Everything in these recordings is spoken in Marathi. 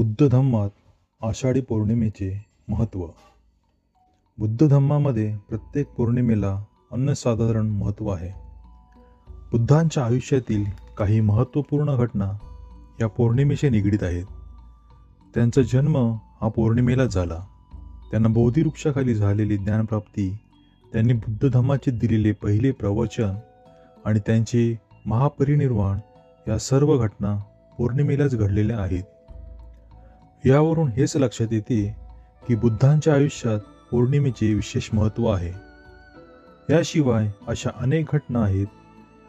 बुद्ध धम्मात आषाढी पौर्णिमेचे महत्त्व. बुद्ध धम्मामध्ये प्रत्येक पौर्णिमेला अन्नसाधारण महत्त्व आहे. बुद्धांच्या आयुष्यातील काही महत्त्वपूर्ण घटना या पौर्णिमेशी निगडीत आहेत. त्यांचा जन्म हा पौर्णिमेला झाला. त्यांना बोधिवृक्षाखाली झालेली ज्ञानप्राप्ती त्यांनी बुद्ध धम्माचे दिलेले पहिले प्रवचन आणि त्यांचे महापरिनिर्वाण या सर्व घटना पौर्णिमेलाच घडलेल्या आहेत. यावरून हेच लक्षात येते की बुद्धांच्या आयुष्यात पौर्णिमेचे विशेष महत्त्व आहे. याशिवाय अशा अनेक घटना आहेत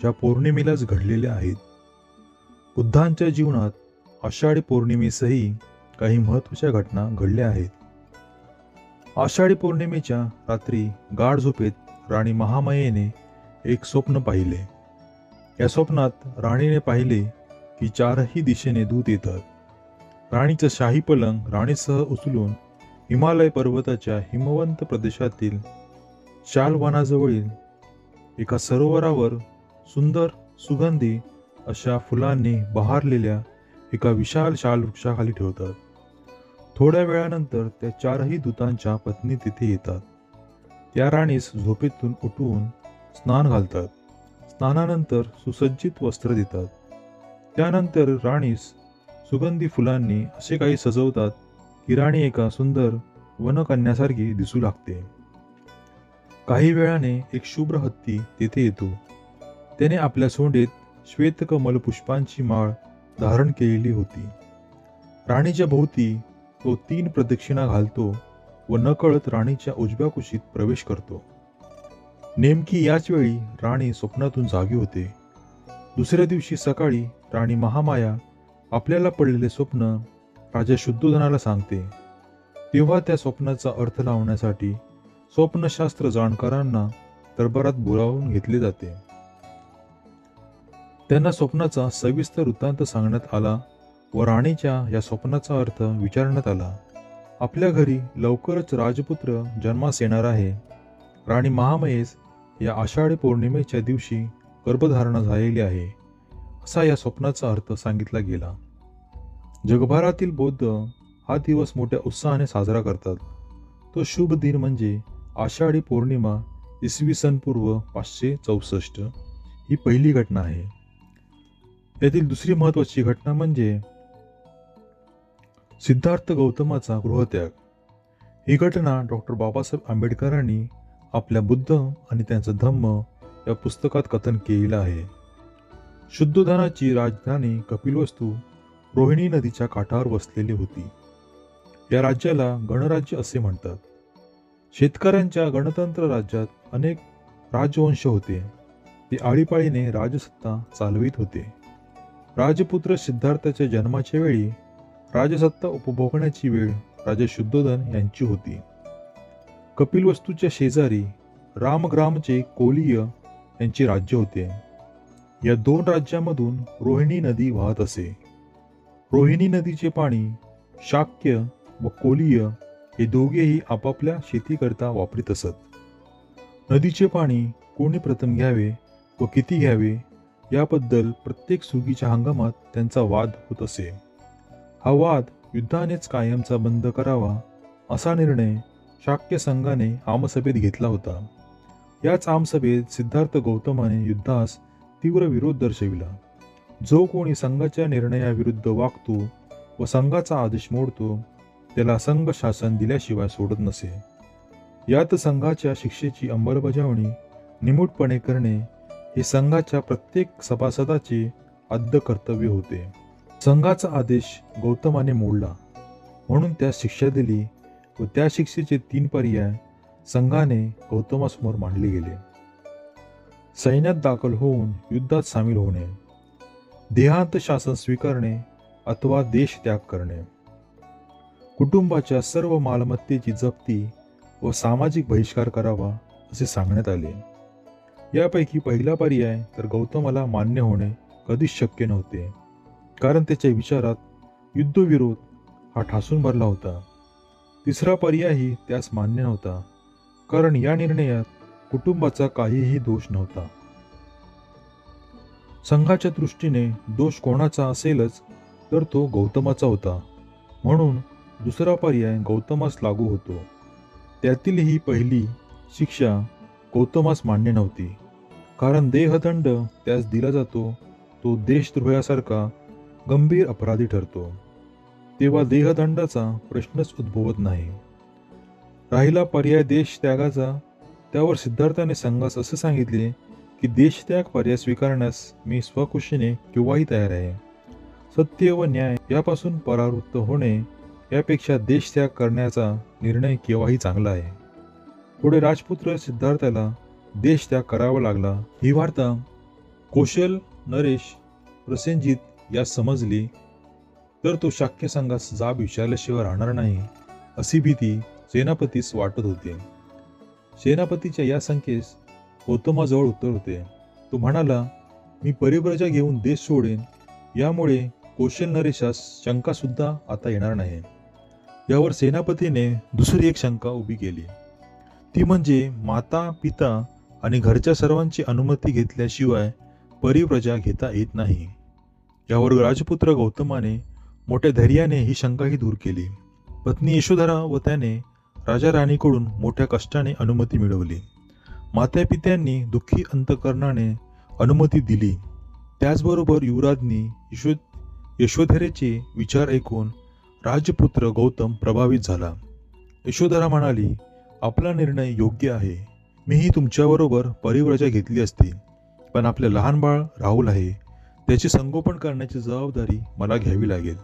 ज्या पौर्णिमेलाच घडलेल्या आहेत. बुद्धांच्या जीवनात आषाढी पौर्णिमेसही काही महत्त्वाच्या घटना घडल्या आहेत. आषाढी पौर्णिमेच्या रात्री गाढ झोपेत राणी महामायेने एक स्वप्न पाहिले. या स्वप्नात राणीने पाहिले की चारही दिशेने दूत येतात. राणीचं शाही पलंग राणीसह उचलून हिमालय पर्वताच्या हिमवंत प्रदेशातील शालवनाजवळील एका सरोवरावर सुंदर सुगंधी अशा फुलांनी बहारलेल्या एका विशाल शाल वृक्षाखाली ठेवतात. थोड्या वेळानंतर त्या चारही दूतांच्या पत्नी तिथे येतात. त्या राणीस झोपेतून उठवून स्नान घालतात. स्नानानंतर सुसज्जित वस्त्र देतात. त्यानंतर राणीस सुगंधी फुलांनी असे काही सजवतात की राणी एका सुंदर वनकन्यासारखी दिसू लागते. काही वेळाने एक शुभ्र हत्ती तेथे येतो. त्याने आपल्या सोंडेत श्वेतकमल पुष्पांची माळ धारण केलेली होती. राणीच्या भोवती तो तीन प्रदक्षिणा घालतो व नकळत राणीच्या उजव्या कुशीत प्रवेश करतो. नेमकी याच वेळी राणी स्वप्नातून जागी होते. दुसऱ्या दिवशी सकाळी राणी महामाया आपल्याला पडलेले स्वप्न राजा शुद्धोधनाला सांगते. तेव्हा त्या स्वप्नाचा अर्थ लावण्यासाठी स्वप्नशास्त्र जाणकारांना दरबारात बोलावून घेतले जाते. त्यांना स्वप्नाचा सविस्तर वृत्तांत सांगण्यात आला व राणीच्या या स्वप्नाचा अर्थ विचारण्यात आला. आपल्या घरी लवकरच राजपुत्र जन्मास येणार आहे. राणी महामयेस या आषाढी पौर्णिमेच्या दिवशी गर्भधारणा झालेली आहे. असा या स्वप्नाचा अर्थ सांगितला गेला. जगभरातील बौद्ध हा दिवस मोठ्या उत्साहाने साजरा करतात. तो शुभ दिन म्हणजे आषाढी पौर्णिमा इसवी सन पूर्व पाचशे चौसष्ट. ही पहिली घटना आहे. यातील दुसरी महत्वाची घटना म्हणजे सिद्धार्थ गौतमाचा गृहत्याग. ही घटना डॉक्टर बाबासाहेब आंबेडकरांनी आपल्या बुद्ध आणि त्यांचं धम्म या पुस्तकात कथन केलेलं आहे. शुद्धोधनाची राजधानी कपिलवस्तू रोहिणी नदीच्या काठावर वसलेली होती. या राज्याला गणराज्य असे म्हणतात. शेतकऱ्यांच्या गणतंत्र राज्यात अनेक राजवंश होते. ते आळीपाळीने राजसत्ता चालवित होते. राजपुत्र सिद्धार्थाच्या जन्माच्या वेळी राजसत्ता उपभोगण्याची वेळ राजा शुद्धोधन यांची होती. कपिलवस्तूच्या शेजारी रामग्रामचे कोलीय यांचे राज्य होते. या दोन राज्यामधून रोहिणी नदी वाहत असे. रोहिणी नदीचे पाणी शाक्य व कोलीय हे दोघेही आपापल्या शेतीकरता वापरीत असत. नदीचे पाणी कोणी प्रथम घ्यावे व किती घ्यावे याबद्दल प्रत्येक सुगीच्या हंगामात त्यांचा वाद होत असे. हा वाद युद्धानेच कायमचा बंद करावा असा निर्णय शाक्य संघाने आमसभेत घेतला होता. याच आमसभेत सिद्धार्थ गौतमाने युद्धास तीव्र विरोध दर्शविला. जो कोणी संघाच्या निर्णयाविरुद्ध वागतो व संघाचा आदेश मोडतो त्याला संघ शासन दिल्याशिवाय सोडत नसे. यात संघाच्या शिक्षेची अंमलबजावणी निमूटपणे करणे हे संघाच्या प्रत्येक सभासदाचे आद्य कर्तव्य होते. संघाचा आदेश गौतमाने मोडला. म्हणून त्यास शिक्षा दिली व त्या शिक्षेचे तीन पर्याय संघाने गौतमासमोर मांडले गेले. सैन्यात दाखल होऊन युद्धात सामील होणे देहांत शासन स्वीकारणे अथवा देश त्याग करणे. कुटुंबाच्या सर्व मालमत्तेची जप्ती व सामाजिक बहिष्कार करावा असे सांगण्यात आले. यापैकी पहिला पर्याय तर गौतमाला मान्य होणे कधीच शक्य नव्हते कारण त्याच्या विचारात युद्धविरोध हा ठासून भरला होता. तिसरा पर्यायही त्यास मान्य नव्हता कारण या निर्णयात कुटुंबाचा काहीही दोष नव्हता. संघाच्या दृष्टीने दोष कोणाचा असेलच तर तो गौतमाचा होता. म्हणून दुसरा पर्याय गौतमास लागू होतो. त्यातील ही पहिली शिक्षा गौतमास मान्य नव्हती. कारण देहदंड त्यास दिला जातो तो देशद्रोहासारखा गंभीर अपराधी ठरतो. तेव्हा देहदंडाचा प्रश्नच उद्भवत नाही. राहिला पर्याय देश त्यागाचा त्यावर सिद्धार्थाने संघास असे सांगितले की देशत्याग पर्याय स्वीकारण्यास मी स्वखुशीने केव्हाही तयार आहे. सत्य व न्याय यापासून परावृत्त होणे यापेक्षा देशत्याग करण्याचा निर्णय केव्हाही चांगला आहे. पुढे राजपुत्र सिद्धार्थाला देशत्याग करावा लागला. ही वार्ता कौशल नरेश प्रसेनजित यास समजली. तर तो शाक्य संघास जाब विचारल्याशिवाय राहणार नाही अशी भीती सेनापतीस वाटत होती. सेनापतीच्या या संख्येस गौतमाजवळ उत्तर होते. तो म्हणाला मी परिप्रजा घेऊन देश सोडेन. यामुळे कौशल नरेशास शंकासुद्धा आता येणार नाही. यावर सेनापतीने दुसरी एक शंका उभी केली. ती म्हणजे माता पिता आणि घरच्या सर्वांची अनुमती घेतल्याशिवाय परिप्रजा घेता येत नाही. यावर राजपुत्र गौतमाने मोठ्या धैर्याने ही शंकाही दूर केली. पत्नी यशोधरा व त्याने राजा राणीकडून मोठ्या कष्टाने अनुमती मिळवली. मात्यापित्यांनी दुःखी अंतकरणाने अनुमती दिली. त्याचबरोबर युवराजनी यशो यशोधरेचे विचार ऐकून राजपुत्र गौतम प्रभावित झाला. यशोधरा म्हणाली आपला निर्णय योग्य आहे. मीही तुमच्याबरोबर परिव्रजा घेतली असती. पण आपले लहान बाळ राहुल आहे. त्याचे संगोपन करण्याची जबाबदारी मला घ्यावी लागेल.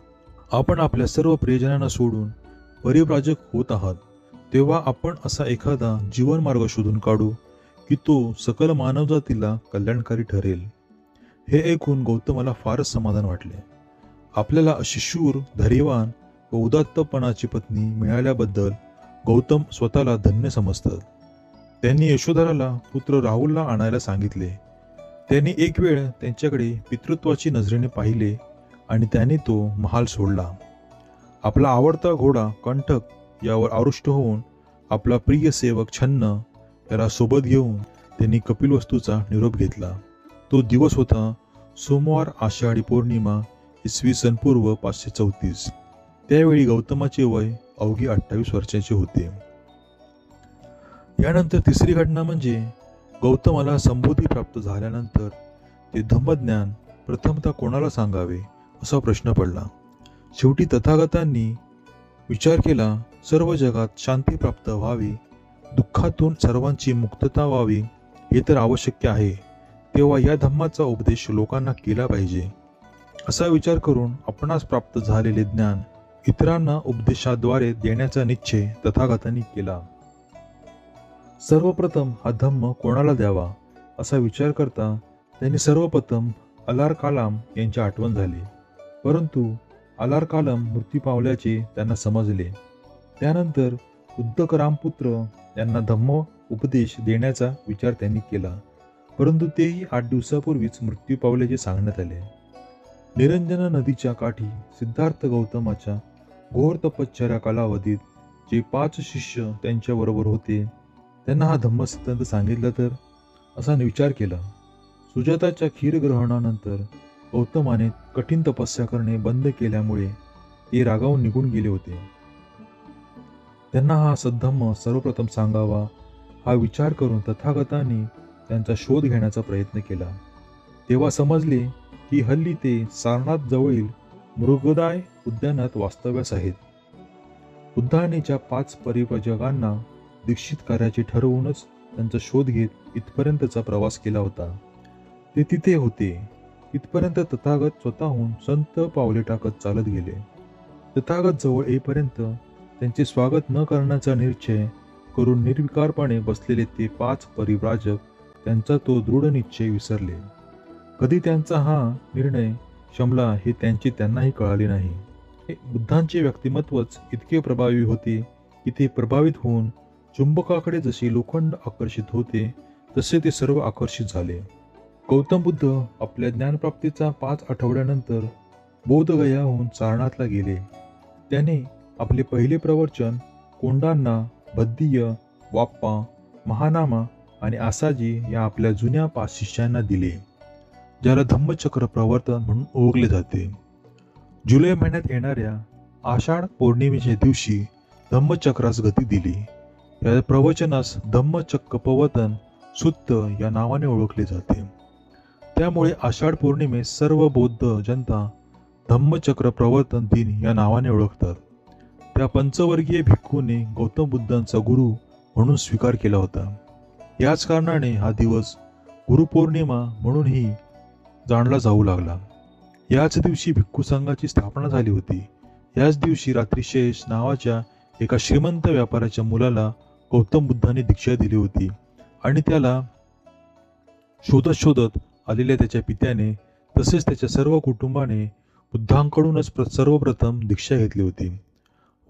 आपण आपल्या सर्व प्रियजनांना सोडून परिव्राजक होत आहात. तेव्हा आपण असा एखादा जीवनमार्ग शोधून काढू की तो सकल मानवजातीला कल्याणकारी ठरेल. हे ऐकून गौतमाला फारच समाधान वाटले. आपल्याला अशी शूर धैर्यवान व उदात्तपणाची पत्नी मिळाल्याबद्दल गौतम स्वतःला धन्य समजतात. त्यांनी यशोधराला पुत्र राहुलला आणायला सांगितले. त्यांनी एक वेळ त्यांच्याकडे पितृत्वाची नजरेने पाहिले आणि त्याने तो महाल सोडला. आपला आवडता घोडा कंठक यावर आरुष्ट होऊन आपला प्रिय सेवक छन्न याला सोबत घेऊन त्यांनी कपिलवस्तूचा निरोप घेतला. तो दिवस होता सोमवार आषाढी पौर्णिमा इसवी सन पूर्व पाचशे चौतीस. त्यावेळी गौतमाचे वय अवघी अठ्ठावीस वर्षाचे होते. यानंतर तिसरी घटना म्हणजे गौतमाला संबोधी प्राप्त झाल्यानंतर ते धम्मज्ञान प्रथमतः कोणाला सांगावे असा प्रश्न पडला. शेवटी तथागतांनी विचार केला सर्व जगात शांती प्राप्त व्हावी दुःखातून सर्वांची मुक्तता व्हावी हे तर आवश्यक आहे. तेव्हा या धम्माचा उपदेश लोकांना केला पाहिजे. असा विचार करून आपणास प्राप्त झालेले ज्ञान इतरांना उपदेशाद्वारे देण्याचा निश्चय तथागतांनी केला. सर्वप्रथम हा धम्म कोणाला द्यावा असा विचार करता त्यांनी सर्वप्रथम अलार कालाम यांची आठवण झाली. परंतु अलार कालम मृत्यू पावल्याचे त्यांना समजले. त्यानंतर उद्धक रामपुत्र यांना धम्म उपदेश देण्याचा विचार त्यांनी केला. परंतु तेही आठ दिवसापूर्वीच मृत्यू पावल्याचे सांगण्यात आले. निरंजना नदीच्या काठी सिद्धार्थ गौतमाच्या घोर तपश्चर्या कालावधीत जे पाच शिष्य त्यांच्याबरोबर होते त्यांना हा धम्म सिद्धांत सांगितला तर? असा विचार केला. सुजाताच्या खीरग्रहणानंतर गौतमाने कठीण तपस्या करणे बंद केल्यामुळे ते रागावून निघून गेले होते. त्यांना हा सद्धम्म सर्वप्रथम सांगावा हा विचार करून तथागतांनी त्यांचा शोध घेण्याचा प्रयत्न केला. तेव्हा समजले की हल्ली ते सारनाथ जवळील मृगदाय उद्यानात वास्तव्यास आहेत. उद्यानेच्या पाच परिवजकांना दीक्षित करायचे ठरवूनच त्यांचा शोध घेत इथपर्यंतचा प्रवास केला होता. ते तिथे होते. इथपर्यंत तथागत स्वतःहून संत पावले टाकत चालत गेले. तथागत जवळ येईपर्यंत त्यांचे स्वागत न करण्याचा निश्चय करून निर्विकारपणे बसलेले ते पाच परिव्राजक त्यांचा तो दृढ निश्चय विसरले. कधी त्यांचा हा निर्णय शमला हे त्यांची त्यांनाही कळाले नाही. हे बुद्धांचे व्यक्तिमत्वच इतके प्रभावी होते की ते प्रभावित होऊन चुंबकाकडे जसे लोखंड आकर्षित होते तसे ते सर्व आकर्षित झाले. गौतम बुद्ध आपल्या ज्ञानप्राप्तीचा पाच आठवड्यानंतर बोधगयाहून सारनाथला गेले. त्याने आपले पहिले प्रवचन कोंडांना बद्दीय वाप्पा महानामा आणि आसाजी या आपल्या जुन्या पाच शिष्यांना दिले ज्याला धम्मचक्र प्रवर्तन म्हणून ओळखले जाते. जुलै महिन्यात येणाऱ्या आषाढ पौर्णिमेच्या दिवशी धम्मचक्रास गती दिली. या प्रवचनास धम्मचक्र प्रवर्तन सुत्त या नावाने ओळखले जाते. त्यामुळे आषाढ पौर्णिमेस सर्व बौद्ध जनता धम्मचक्र प्रवर्तन दिन या नावाने ओळखतात. त्या पंचवर्गीय भिक्खूने गौतम बुद्धांचा गुरु म्हणून स्वीकार केला होता. याच कारणाने हा दिवस गुरुपौर्णिमा म्हणूनही जाणला जाऊ लागला. याच दिवशी भिक्खू संघाची स्थापना झाली होती. याच दिवशी रात्री शेष नावाच्या एका श्रीमंत व्यापाऱ्याच्या मुलाला गौतम बुद्धांनी दीक्षा दिली होती आणि त्याला शोधत शोधत आलेल्या त्याच्या पित्याने तसेच त्याच्या सर्व कुटुंबाने बुद्धांकडूनच प्र- सर्वप्रथम दीक्षा घेतली होती.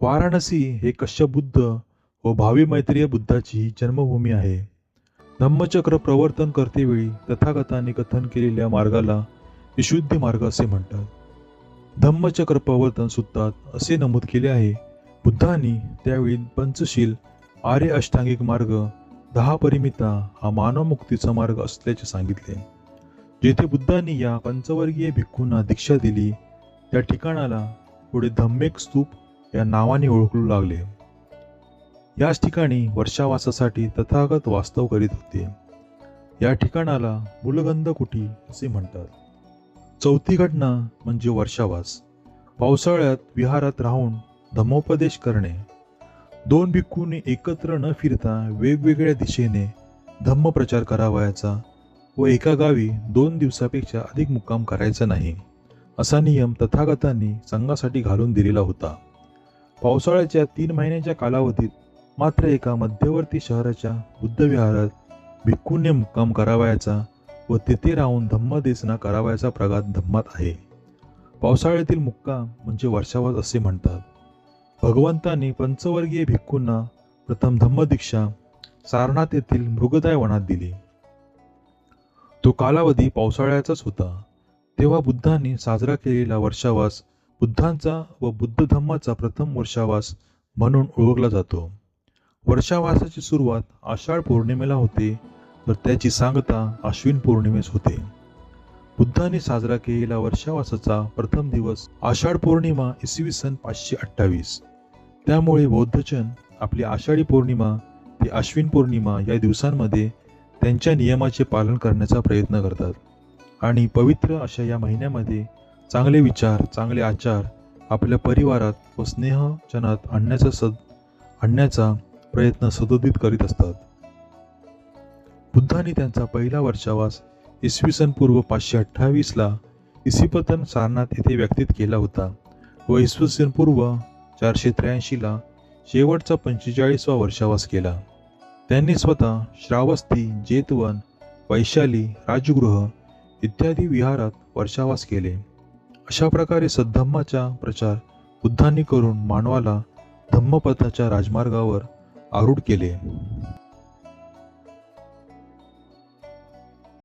वाराणसी हे कश्यप बुद्ध व भावी मैत्रीय बुद्धाची जन्मभूमी आहे. धम्मचक्र प्रवर्तन करतेवेळी तथागताने कथन केलेल्या मार्गाला विशुद्धी मार्ग असे म्हणतात. धम्मचक्र प्रवर्तन सूत्रात असे नमूद केले आहे. बुद्धांनी त्यावेळी पंचशील आर्य अष्टांगिक मार्ग दहा परिमिता हा मानवमुक्तीचा मार्ग असल्याचे सांगितले. जेथे बुद्धांनी या पंचवर्गीय भिक्खूंना दीक्षा दिली त्या ठिकाणाला पुढे धम्मेक स्तूप या नावाने ओळखू लागले. याच ठिकाणी वर्षावासासाठी तथागत वास्तव करीत होते. या ठिकाणाला मुलगंध कुटी असे म्हणतात. चौथी घटना म्हणजे वर्षावास. पावसाळ्यात विहारात राहून धम्मोपदेश करणे. दोन भिक्खूंनी एकत्र न फिरता वेगवेगळ्या दिशेने धम्म प्रचार करावयाचा व एका गावी दोन दिवसापेक्षा अधिक मुक्काम करायचा नाही असा नियम तथागतांनी संघासाठी घालून दिलेला होता. पावसाळ्याच्या तीन महिन्याच्या कालावधीत मात्र एका मध्यवर्ती शहराच्या बुद्धविहारात भिक्खूंनी मुक्काम करावयाचा व तेथे राहून धम्मदेसना करावयाचा प्रघात धम्मात आहे. पावसाळ्यातील मुक्काम म्हणजे वर्षावास असे म्हणतात. भगवंतांनी पंचवर्गीय भिक्खूंना प्रथम धम्मदीक्षा सारनाथ येथील मृगदाय वनात दिली. तो कालावधी पावसाळ्याचाच होता. तेव्हा बुद्धांनी साजरा केलेला वर्षावास बुद्धांचा व बुद्ध धम्माचा प्रथम वर्षावास म्हणून ओळखला जातो. वर्षावासाची सुरुवात आषाढ पौर्णिमेला होते तर त्याची सांगता आश्विन पौर्णिमेस होते. बुद्धाने साजरा केलेला वर्षावासाचा प्रथम दिवस आषाढ पौर्णिमा इसवी सन पाचशे अठ्ठावीस. त्यामुळे बौद्धजन आपली आषाढी पौर्णिमा ते आश्विन पौर्णिमा या दिवसांमध्ये त्यांच्या नियमाचे पालन करण्याचा प्रयत्न करतात. आणि पवित्र अशा या महिन्यामध्ये चांगले विचार चांगले आचार आपल्या परिवारात व स्नेहजनात आणण्याचा सद आणण्याचा प्रयत्न सदोदित करीत असतात. बुद्धांनी त्यांचा पहिला वर्षावास इसवी सन पूर्व पाचशे अठ्ठावीसला इसिपतन सारनाथ येथे व्यक्तित केला होता व इसवी सन पूर्व चारशे त्र्याऐंशीला शेवटचा पंचेचाळीसवा वर्षावास केला. त्यांनी स्वतः श्रावस्ती जेतवन वैशाली राजगृह इत्यादी विहारात वर्षावास केले. अशा प्रकारे सद्धम्माचा प्रचार बुद्धांनी करून मानवाला धम्मपथाच्या राजमार्गावर आरूढ केले.